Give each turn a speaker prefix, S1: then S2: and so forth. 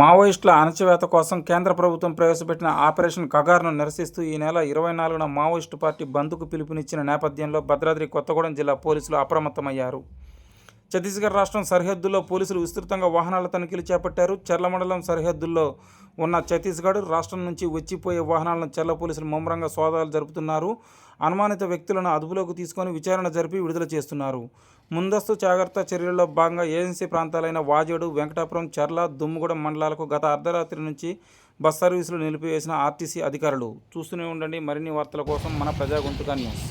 S1: మావోయిస్టుల అణచివేత కోసం కేంద్ర ప్రభుత్వం ప్రవేశపెట్టిన ఆపరేషన్ కగార్ను నిరసిస్తూ ఈ నెల ఇరవై నాలుగున మావోయిస్టు పార్టీ బంద్కు పిలుపునిచ్చిన నేపథ్యంలో భద్రాద్రి కొత్తగూడెం జిల్లా పోలీసులు అప్రమత్తమయ్యారు. ఛత్తీస్గఢ్ రాష్ట్రం సరిహద్దుల్లో పోలీసులు విస్తృతంగా వాహనాల తనిఖీలు చేపట్టారు. చెర్ల మండలం సరిహద్దుల్లో ఉన్న ఛత్తీస్గఢ్ రాష్ట్రం నుంచి వచ్చిపోయే వాహనాలను చెర్ల పోలీసులు ముమ్మరంగా సోదాలు జరుపుతున్నారు. అనుమానిత వ్యక్తులను అదుపులోకి తీసుకొని విచారణ జరిపి విడుదల చేస్తున్నారు. ముందస్తు జాగ్రత్త చర్యల్లో భాగంగా ఏజెన్సీ ప్రాంతాలైన వాజేడు వెంకటాపురం చెర్ల దుమ్ముగూడెం మండలాలకు గత అర్ధరాత్రి నుంచి బస్ సర్వీసులు నిలిపివేసిన ఆర్టీసీ అధికారులు. చూస్తూనే ఉండండి మరిన్ని వార్తల కోసం మన ప్రజా గొంతుక న్యూస్.